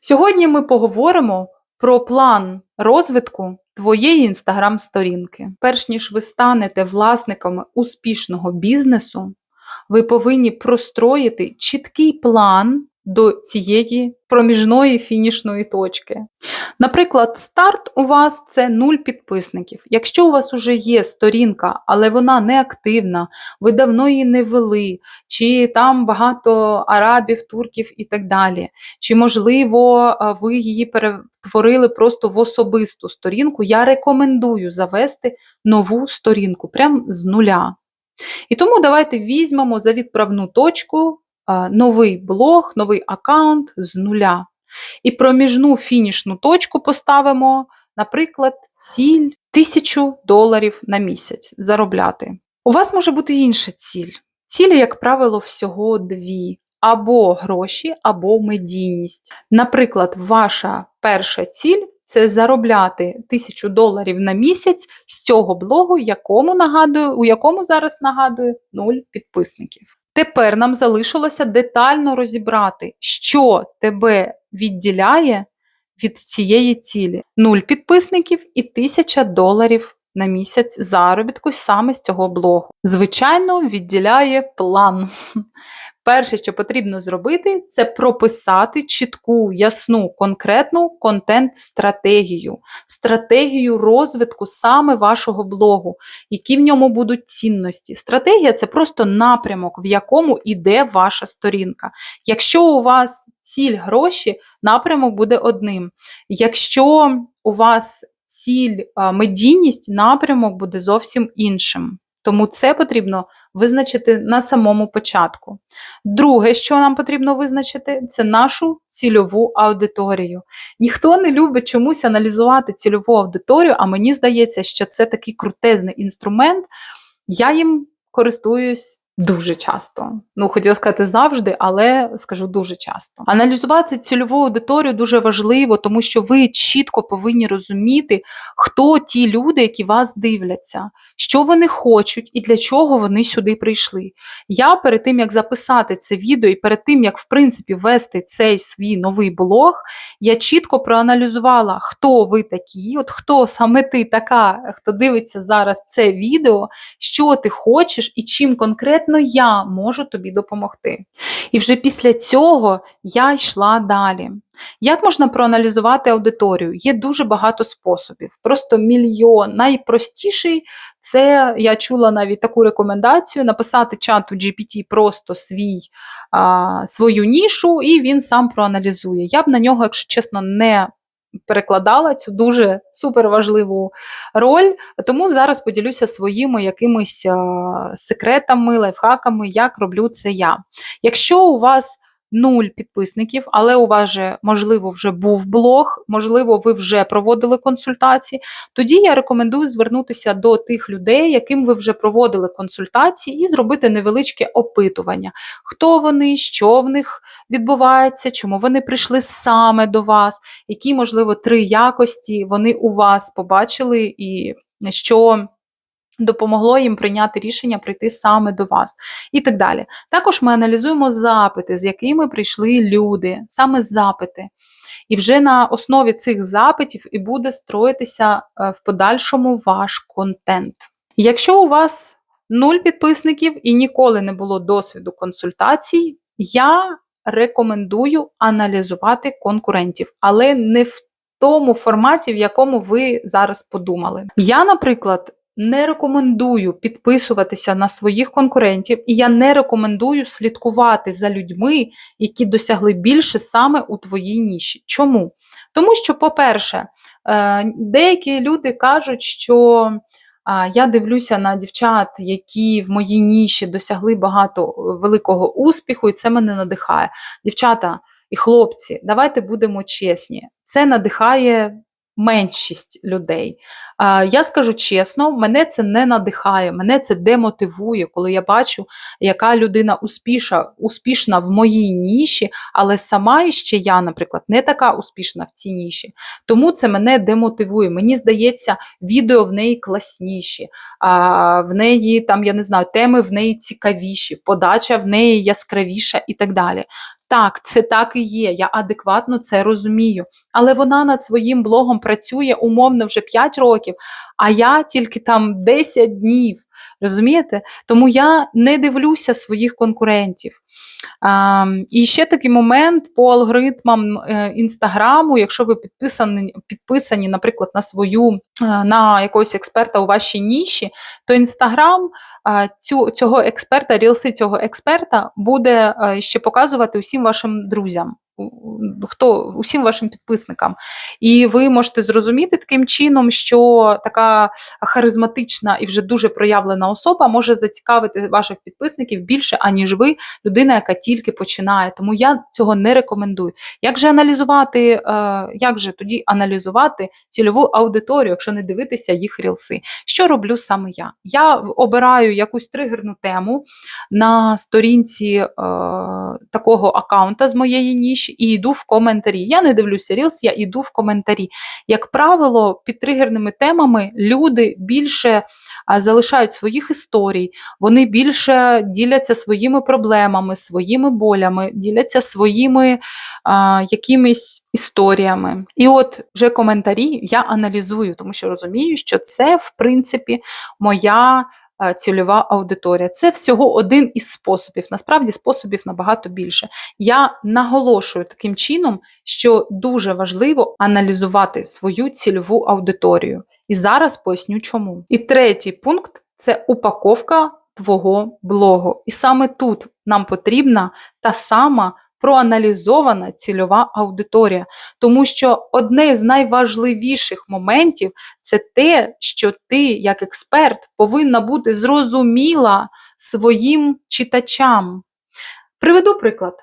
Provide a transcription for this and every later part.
Сьогодні ми поговоримо про план розвитку твоєї інстаграм-сторінки. Перш ніж ви станете власниками успішного бізнесу, ви повинні простроїти чіткий план до цієї проміжної фінішної точки. Наприклад, старт у вас це 0 підписників. Якщо у вас вже є сторінка, але вона не активна, ви давно її не вели, чи там багато арабів, турків і так далі, чи, можливо, ви її перетворили просто в особисту сторінку, я рекомендую завести нову сторінку прямо з нуля. І тому давайте візьмемо за відправну точку новий блог, новий аккаунт з нуля. І проміжну фінішну точку поставимо, наприклад, ціль 1000 доларів на місяць заробляти. У вас може бути інша ціль. Цілі, як правило, всього дві: або гроші, або медійність. Наприклад, ваша перша ціль це заробляти 1000 доларів на місяць з цього блогу, якому нагадую, у якому зараз нагадую 0 підписників. Тепер нам залишилося детально розібрати, що тебе відділяє від цієї цілі. 0 підписників і 1000 доларів на місяць заробітку саме з цього блогу. Звичайно, відділяє план. Перше, що потрібно зробити, це прописати чітку, ясну, конкретну контент-стратегію, стратегію розвитку саме вашого блогу, які в ньому будуть цінності. Стратегія це просто напрямок, в якому йде ваша сторінка. Якщо у вас ціль гроші, напрямок буде одним. Якщо у вас ціль медійність, напрямок буде зовсім іншим. Тому це потрібно визначити на самому початку. Друге, що нам потрібно визначити, це нашу цільову аудиторію. Ніхто не любить чомусь аналізувати цільову аудиторію, а мені здається, що це такий крутезний інструмент. Я їм користуюсь. Дуже часто. Ну, хотіла сказати завжди, але скажу дуже часто. Аналізувати цільову аудиторію дуже важливо, тому що ви чітко повинні розуміти, хто ті люди, які вас дивляться, що вони хочуть і для чого вони сюди прийшли. Я перед тим, як записати це відео, і перед тим, як в принципі вести цей свій новий блог, я чітко проаналізувала, хто ви такі, от хто саме ти така, хто дивиться зараз це відео, що ти хочеш і чим конкретно я можу тобі допомогти. І вже після цього я йшла далі. Як можна проаналізувати аудиторію? Є дуже багато способів, просто мільйон. Найпростіший це я чула навіть таку рекомендацію: написати чату GPT просто свій, а, свою нішу, і він сам проаналізує. Я б на нього, якщо чесно, не перекладала цю дуже суперважливу роль, тому зараз поділюся своїми якимись секретами, лайфхаками, як роблю це я. Якщо у вас нуль підписників, але у вас же, можливо, вже був блог, можливо, ви вже проводили консультації. Тоді я рекомендую звернутися до тих людей, яким ви вже проводили консультації, і зробити невеличке опитування, хто вони, що в них відбувається, чому вони прийшли саме до вас, які, можливо, три якості вони у вас побачили, і що допомогло їм прийняти рішення прийти саме до вас і так далі. Також ми аналізуємо запити, з якими прийшли люди, саме запити. І вже на основі цих запитів і буде строїтися е, в подальшому ваш контент. Якщо у вас нуль підписників і ніколи не було досвіду консультацій, я рекомендую аналізувати конкурентів, але не в тому форматі, в якому ви зараз подумали. Я, наприклад, не рекомендую підписуватися на своїх конкурентів, і я не рекомендую слідкувати за людьми, які досягли більше саме у твоїй ніші. Чому? Тому що, по-перше, е, деякі люди кажуть, що я дивлюся на дівчат, які в моїй ніші досягли багато е, великого успіху, і це мене надихає. Дівчата і хлопці, давайте будемо чесні. Це надихає меншість людей. Я скажу чесно, мене це не надихає, мене це демотивує, коли я бачу, яка людина успіша, успішна в моїй ніші, але сама ще я, наприклад, не така успішна в цій ніші. Тому це мене демотивує. Мені здається, відео в неї класніші, в неї там, я не знаю, теми в неї цікавіші, подача в неї яскравіша і так далі. Так, це так і є. Я адекватно це розумію. Але вона над своїм блогом працює умовно вже 5 років, а я тільки там 10 днів. Розумієте? Тому я не дивлюся своїх конкурентів. А, і ще такий момент по алгоритмам е, інстаграму, якщо ви підписані, підписані, наприклад, на свою е, на якогось експерта у вашій ніші, то інстаграм цього експерта, рілси цього експерта буде е, ще показувати усім вашим друзям хто усім вашим підписникам. І ви можете зрозуміти таким чином, що така харизматична і вже дуже проявлена особа може зацікавити ваших підписників більше, аніж ви, людина, яка тільки починає. Тому я цього не рекомендую. Як же аналізувати, е, як же тоді аналізувати цільову аудиторію, якщо не дивитися їх рілси? Що роблю саме я? Я обираю якусь тригерну тему на сторінці е, такого аккаунта з моєї ніші і йду в коментарі. Я не дивлюся Reels, я йду в коментарі. Як правило, під тригерними темами люди більше залишають своїх історій, вони більше діляться своїми проблемами, своїми болями, діляться своїми а, якимись історіями. І от вже коментарі я аналізую, тому що розумію, що це, в принципі, моя цільова аудиторія. Це всього один із способів. Насправді способів набагато більше. Я наголошую таким чином, що дуже важливо аналізувати свою цільову аудиторію. І зараз поясню чому. І третій пункт це упаковка твого блогу. І саме тут нам потрібна та сама проаналізована цільова аудиторія. Тому що одне з найважливіших моментів це те, що ти, як експерт, повинна бути зрозуміла своїм читачам. Приведу приклад.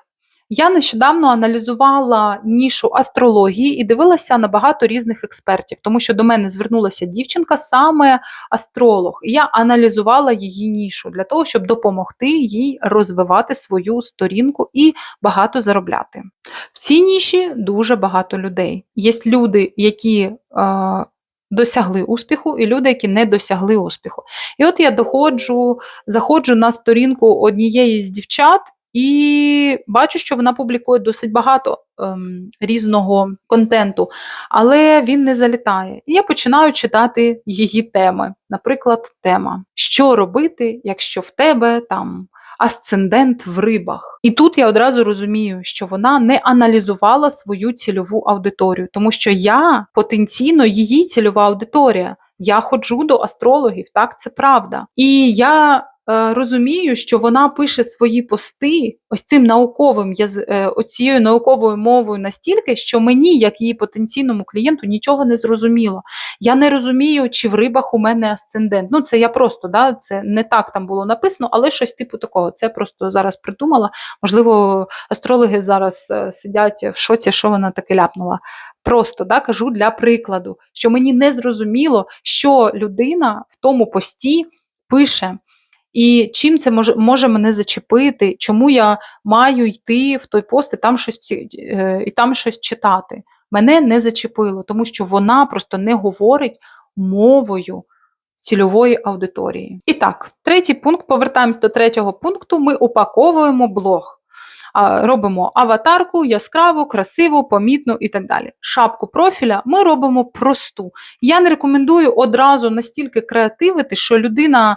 Я нещодавно аналізувала нішу астрології і дивилася на багато різних експертів, тому що до мене звернулася дівчинка, саме астролог. І я аналізувала її нішу для того, щоб допомогти їй розвивати свою сторінку і багато заробляти. В цій ніші дуже багато людей. Є люди, які. Е Досягли успіху, і люди, які не досягли успіху. І от я доходжу, заходжу на сторінку однієї з дівчат, і бачу, що вона публікує досить багато ем, різного контенту, але він не залітає. І я починаю читати її теми. Наприклад, тема: Що робити, якщо в тебе там асцендент в рибах? І тут я одразу розумію, що вона не аналізувала свою цільову аудиторію, тому що я потенційно її цільова аудиторія. Я ходжу до астрологів, так це правда. І я розумію, що вона пише свої пости ось цим науковим е, оцією науковою мовою настільки, що мені, як її потенційному клієнту, нічого не зрозуміло. Я не розумію, чи в рибах у мене асцендент. Ну, це я просто, да, це не так там було написано, але щось типу такого. Це я просто зараз придумала. Можливо, астрологи зараз е, сидять в шоці, що вона таке ляпнула. Просто да, кажу для прикладу, що мені не зрозуміло, що людина в тому пості пише. І чим це може може мене зачепити, чому я маю йти в той пост і там щось е, і там щось читати? Мене не зачепило, тому що вона просто не говорить мовою цільової аудиторії. І так, третій пункт, повертаємось до третього пункту: ми упаковуємо блог робимо аватарку, яскраву, красиву, помітну і так далі. Шапку профіля ми робимо просту. Я не рекомендую одразу настільки креативити, що людина,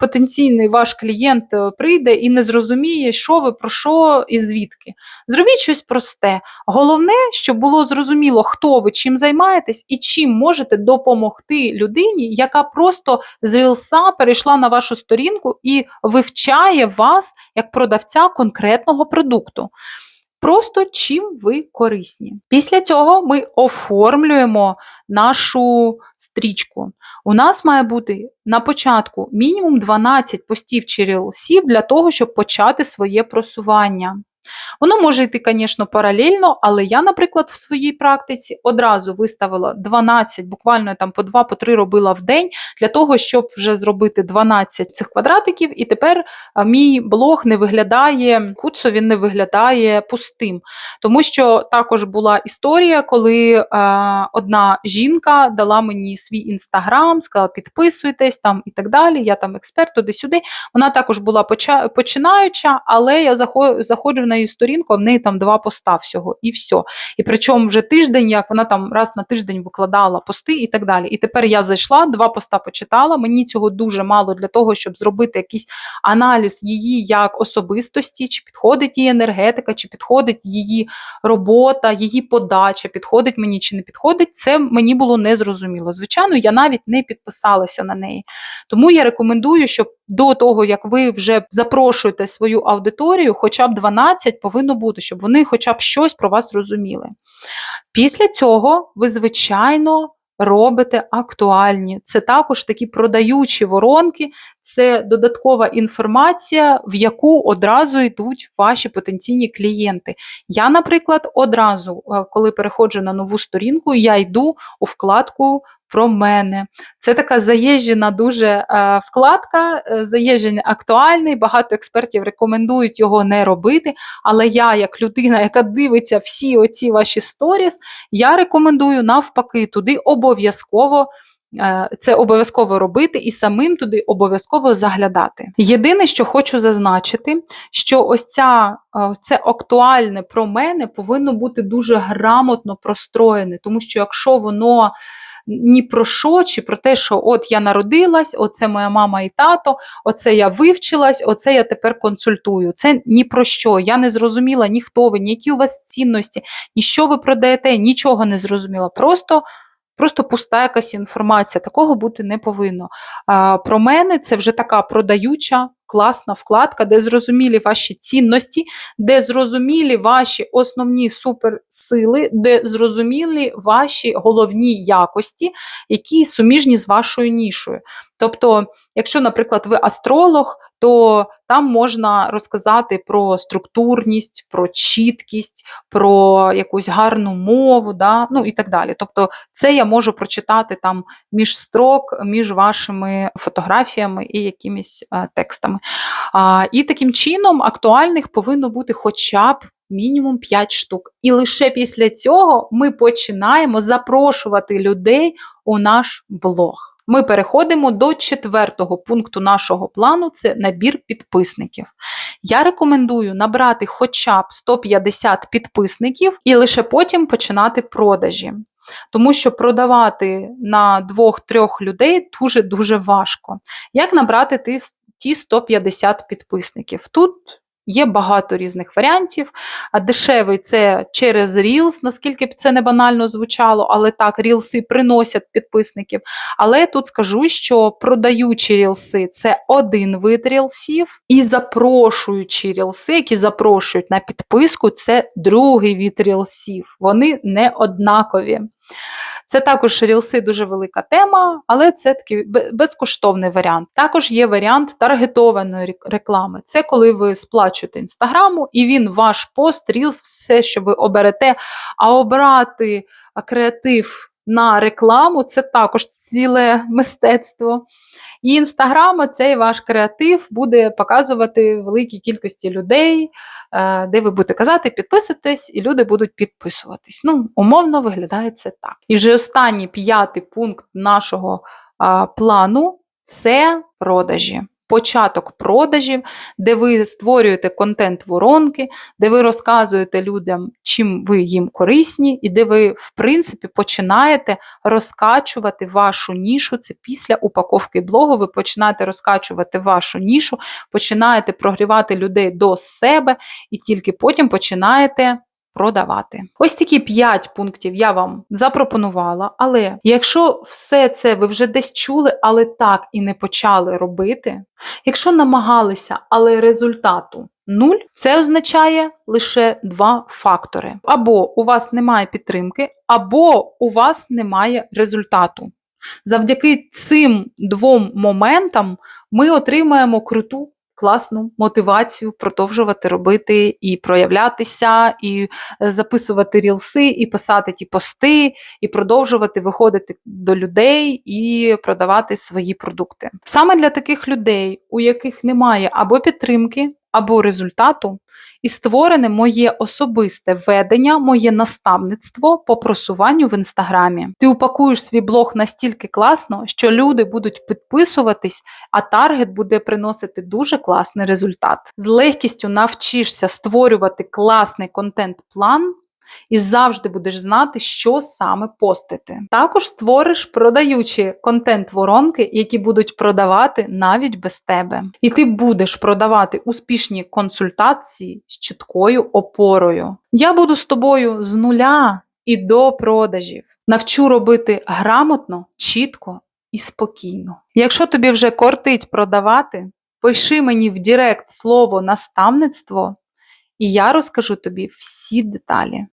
потенційний ваш клієнт, е, прийде і не зрозуміє, що ви, про що і звідки. Зробіть щось просте. Головне, щоб було зрозуміло, хто ви чим займаєтесь і чим можете допомогти людині, яка просто з рілса перейшла на вашу сторінку і вивчає вас як продавця конкретного продукту. Просто чим ви корисні. Після цього ми оформлюємо нашу стрічку. У нас має бути на початку мінімум 12 постів чи рілсів для того, щоб почати своє просування. Воно може йти, звісно, паралельно, але я, наприклад, в своїй практиці одразу виставила 12, буквально там по 2 по 3 робила в день для того, щоб вже зробити 12 цих квадратиків, і тепер мій блог не виглядає куцо, він не виглядає пустим. Тому що також була історія, коли е, одна жінка дала мені свій інстаграм, сказала, підписуйтесь там і так далі. Я там експерт туди-сюди. Вона також була починаюча, але я заходжу на сторінку, а в неї там два поста всього, і все. І причому вже тиждень, як вона там раз на тиждень викладала пости і так далі. І тепер я зайшла, два поста почитала. Мені цього дуже мало для того, щоб зробити якийсь аналіз її як особистості, чи підходить її енергетика, чи підходить її робота, її подача, підходить мені чи не підходить. Це мені було незрозуміло. Звичайно, я навіть не підписалася на неї. Тому я рекомендую, щоб до того, як ви вже запрошуєте свою аудиторію, хоча б 12 повинно бути, щоб вони хоча б щось про вас розуміли. Після цього ви, звичайно, робите актуальні. Це також такі продаючі воронки, це додаткова інформація, в яку одразу йдуть ваші потенційні клієнти. Я, наприклад, одразу, е, коли переходжу на нову сторінку, я йду у вкладку. Про мене. Це така заїжджена дуже е, вкладка, е, заїжджений актуальний. Багато експертів рекомендують його не робити. Але я, як людина, яка дивиться всі оці ваші сторіс, я рекомендую навпаки туди обов'язково. е, Це обов'язково робити і самим туди обов'язково заглядати. Єдине, що хочу зазначити, що ось ця, це актуальне про мене повинно бути дуже грамотно простроєне, тому що якщо воно ні про що, чи про те, що от я народилась, оце моя мама і тато, оце я вивчилась, оце я тепер консультую. Це ні про що. Я не зрозуміла ні хто ви, ні які у вас цінності, ні що ви продаєте, нічого не зрозуміла. Просто. Просто пуста якась інформація, такого бути не повинно. А, Про мене це вже така продаюча, класна вкладка, де зрозумілі ваші цінності, де зрозумілі ваші основні суперсили, де зрозумілі ваші головні якості, які суміжні з вашою нішою. Тобто, якщо, наприклад, ви астролог, то там можна розказати про структурність, про чіткість, про якусь гарну мову, да? ну і так далі. Тобто, це я можу прочитати там між строк, між вашими фотографіями і якимись а, текстами. А, І таким чином актуальних повинно бути хоча б. Мінімум 5 штук. І лише після цього ми починаємо запрошувати людей у наш блог. Ми переходимо до четвертого пункту нашого плану це набір підписників. Я рекомендую набрати хоча б 150 підписників і лише потім починати продажі. Тому що продавати на двох-трьох людей дуже-дуже важко. Як набрати ті, ті 150 підписників? Тут Є багато різних варіантів. Дешевий це через Reels, наскільки б це не банально звучало, але так, рілси приносять підписників. Але тут скажу, що продаючі рілси це один вид рілсів, і запрошуючі рілси, які запрошують на підписку, це другий вид рілсів. Вони не однакові. Це також рілси дуже велика тема, але це такий безкоштовний варіант. Також є варіант таргетованої реклами. Це коли ви сплачуєте інстаграму, і він ваш пост, рілс, все, що ви оберете, а обрати креатив. На рекламу це також ціле мистецтво. І інстаграм, цей ваш креатив буде показувати великій кількості людей, е, де ви будете казати, підписуйтесь, і люди будуть підписуватись. Ну, умовно виглядає це так. І вже останній п'ятий пункт нашого плану це продажі початок продажів, де ви створюєте контент-воронки, де ви розказуєте людям, чим ви їм корисні, і де ви, в принципі, починаєте розкачувати вашу нішу. Це після упаковки блогу, ви починаєте розкачувати вашу нішу, починаєте прогрівати людей до себе, і тільки потім починаєте продавати. Ось такі 5 пунктів я вам запропонувала. Але якщо все це ви вже десь чули, але так і не почали робити, якщо намагалися, але результату нуль, це означає лише два фактори: або у вас немає підтримки, або у вас немає результату. Завдяки цим двом моментам ми отримаємо круту класну мотивацію продовжувати робити і проявлятися, і е, записувати рілси, і писати ті пости, і продовжувати виходити до людей і продавати свої продукти. Саме для таких людей, у яких немає або підтримки, або результату і створене моє особисте ведення, моє наставництво по просуванню в інстаграмі. Ти упакуєш свій блог настільки класно, що люди будуть підписуватись, а таргет буде приносити дуже класний результат. З легкістю навчишся створювати класний контент-план. І завжди будеш знати, що саме постити. Також створиш продаючі контент-воронки, які будуть продавати навіть без тебе. І ти будеш продавати успішні консультації з чіткою опорою. Я буду з тобою з нуля і до продажів. Навчу робити грамотно, чітко і спокійно. Якщо тобі вже кортить продавати, пиши мені в Директ слово наставництво, і я розкажу тобі всі деталі.